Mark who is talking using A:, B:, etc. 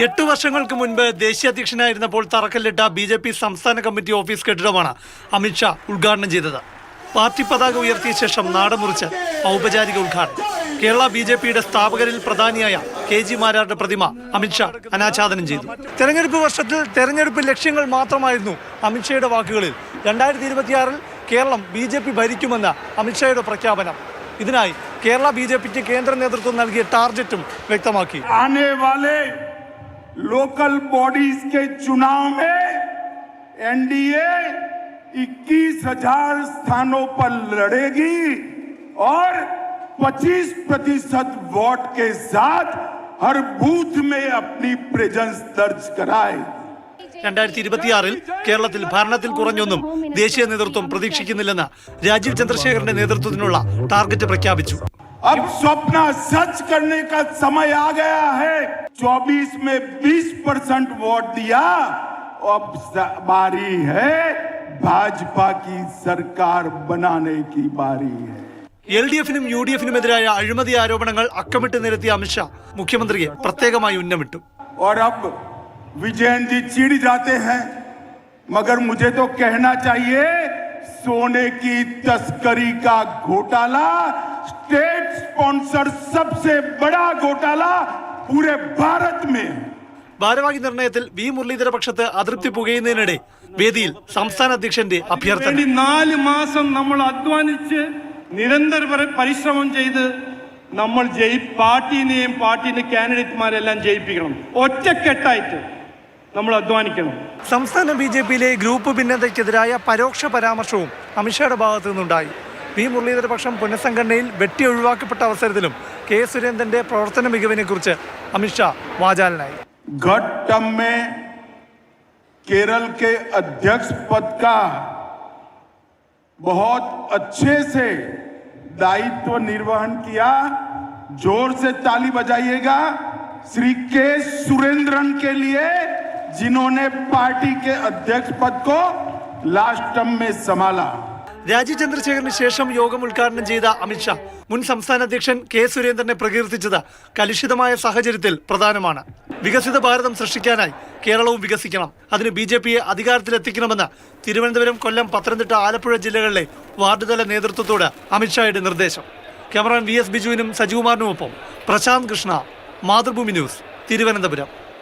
A: എട്ട് വർഷങ്ങൾക്ക് മുൻപ് ദേശീയ അധ്യക്ഷനായിരുന്നപ്പോൾ തറക്കല്ലിട്ട ബി ജെ പി സംസ്ഥാന കമ്മിറ്റി ഓഫീസ് കെട്ടിടമാണ് അമിത്ഷാ ഉദ്ഘാടനം ചെയ്തത്. പാർട്ടി പതാക ഉയർത്തിയ ശേഷം നാടമുറിച്ച് ഔപചാരിക ഉദ്ഘാടനം. കേരള ബി ജെ പിയുടെ സ്ഥാപകരിൽ പ്രധാനിയായ കെ ജി മാരാരുടെ പ്രതിമ അമിത്ഷാ അനാച്ഛാദനം ചെയ്തു. തെരഞ്ഞെടുപ്പ് വർഷത്തിൽ തെരഞ്ഞെടുപ്പ് ലക്ഷ്യങ്ങൾ മാത്രമായിരുന്നു അമിത്ഷായുടെ വാക്കുകളിൽ. രണ്ടായിരത്തി ഇരുപത്തിയാറിൽ കേരളം ബി ജെ പി ഭരിക്കുമെന്ന അമിത്ഷായുടെ പ്രഖ്യാപനം. ഇതിനായി കേരള ബി ജെ പിക്ക് കേന്ദ്ര നേതൃത്വം നൽകിയ ടാർഗറ്റും വ്യക്തമാക്കി.
B: लोकल बॉडीज के चुनाव में एनडीए 21,000 स्थानों पर लड़ेगी और 25 प्रतिशत वोट के साथ हर बूथ में अपनी प्रेजेंस दर्ज कराएगी
A: രണ്ടായിരത്തി ഇരുപത്തിയാറിൽ കേരളത്തിൽ ഭരണത്തിൽ കുറഞ്ഞൊന്നും ദേശീയ നേതൃത്വം പ്രതീക്ഷിക്കുന്നില്ലെന്ന് രാജീവ് ചന്ദ്രശേഖരന്റെ നേതൃത്വത്തിനുള്ള ടാർഗറ്റ് പ്രഖ്യാപിച്ചു
B: अब सपना सच करने का समय आ गया है 24 में 20 परसेंट वोट दिया अब स- बारी है भाजपा की सरकार बनाने की बारी है
A: എൽ ഡി എഫിനും യു ഡി എഫിനുമെതിരായ അഴിമതി ആരോപണങ്ങൾ അക്കമിട്ട് നിരത്തിയ അമിത്ഷാ മുഖ്യമന്ത്രിയെ പ്രത്യേകമായി ഉന്നമിട്ടു
B: और अब विजयन जी चिढ़ जाते हैं मगर मुझे तो कहना चाहिए सोने की तस्करी का घोटाला स्टेट स्पॉन्सर सबसे बड़ा घोटाला पूरे भारत में है
A: ഭാരവാഹി നിർണയത്തിൽ വി മുരളീധര പക്ഷത്ത് അതൃപ്തി പുകയുന്നതിനിടെ വേദിയിൽ സംസ്ഥാന അധ്യക്ഷന്റെ അഭ്യർത്ഥന
C: വേണ്ടി നാല് മാസം നമ്മൾ അധ്വാനിച്ച് നിരന്തര പരി- പരിശ്രമം ചെയ്ത് നമ്മൾ ജയി പാർട്ടിനെയും പാർട്ടിന്റെ കാൻഡിഡേറ്റ്മാരെല്ലാം ജയിപ്പിക്കണം ഒറ്റക്കെട്ടായിട്ട് നമ്മൾ അധ്വാനിക്കണം
A: സംസ്ഥാന ബി ജെ പിയിലെ ഗ്രൂപ്പ് ഭിന്നതയ്ക്കെതിരായ പരോക്ഷ പരാമർശവും അമിത്ഷായുടെ ഭാഗത്തു നിന്നുണ്ടായി വി മുരളീധര പക്ഷം പുനഃസംഘടനയിൽ വെട്ടി ഒഴിവാക്കപ്പെട്ട അവസരത്തിലും കെ സുരേന്ദ്രന്റെ പ്രവർത്തന മികവിനെക്കുറിച്ച് അമിത്ഷാ വാചാലനായി
B: घट टर्म में केरल के अध्यक्ष पद का बहुत अच्छे से दायित्व निर्वहन किया जोर से ताली बजाइएगा श्री के सुरेंद्रन के लिए जिन्होंने पार्टी के अध्यक्ष पद को लास्ट टर्म में संभाला
A: രാജീവ് ചന്ദ്രശേഖരന് ശേഷം യോഗം ഉദ്ഘാടനം ചെയ്ത അമിത്ഷാ മുൻ സംസ്ഥാന അധ്യക്ഷൻ കെ സുരേന്ദ്രനെ പ്രകീർത്തിച്ചത് കലുഷിതമായ സാഹചര്യത്തിൽ പ്രധാനമാണ്. വികസിത ഭാരതം സൃഷ്ടിക്കാനായി കേരളവും വികസിക്കണം. അതിന് ബി ജെ പിയെ അധികാരത്തിലെത്തിക്കണമെന്ന് തിരുവനന്തപുരം കൊല്ലം പത്തനംതിട്ട ആലപ്പുഴ ജില്ലകളിലെ വാർഡുതല നേതൃത്വത്തോട് അമിത്ഷായുടെ നിർദ്ദേശം. ക്യാമറാൻ വി എസ് ബിജുവിനും സജികുമാറിനുമൊപ്പം പ്രശാന്ത് കൃഷ്ണ മാതൃഭൂമി ന്യൂസ് തിരുവനന്തപുരം.